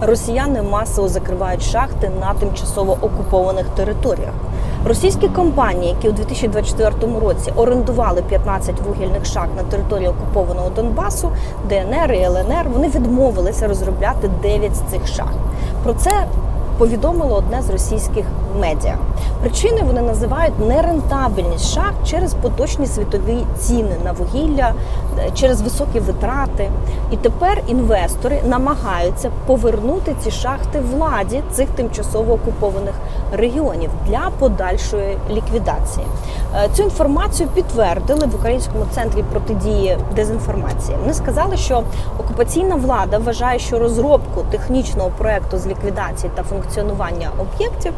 Росіяни масово закривають шахти на тимчасово окупованих територіях. Російські компанії, які у 2024 році орендували 15 вугільних шахт на території окупованого Донбасу, ДНР і ЛНР, вони відмовилися розробляти 9 з цих шахт. Про це повідомило одне з російських медіа. Причини вони називають нерентабельність шахт через поточні світові ціни на вугілля, е, через високі витрати. І тепер інвестори намагаються повернути ці шахти владі цих тимчасово окупованих регіонів для подальшої ліквідації. Е, Цю інформацію підтвердили в Українському центрі протидії дезінформації. Вони сказали, що окупаційна влада вважає, що розробку технічного проекту з ліквідації та функціонування об'єктів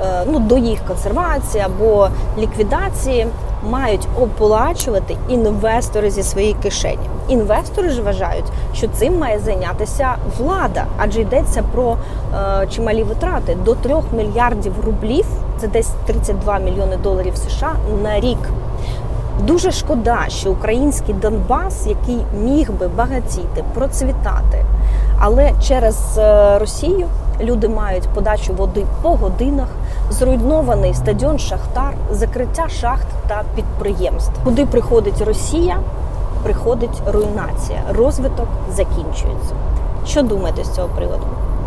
е, ну до їх консервації або ліквідації мають оплачувати інвестори зі своєї кишені. Інвестори ж вважають, що цим має зайнятися влада, адже йдеться про е, чималі витрати до 3 мільярдів рублів, це десь 32 мільйони доларів США на рік. Дуже шкода, що український Донбас, який міг би багатіти, процвітати, але через е, Росію люди мають подачу води по годинах, зруйнований стадіон Шахтар, закриття шахт та підприємств. Куди приходить Росія, приходить руйнація, розвиток закінчується. Що думаєте з цього приводу?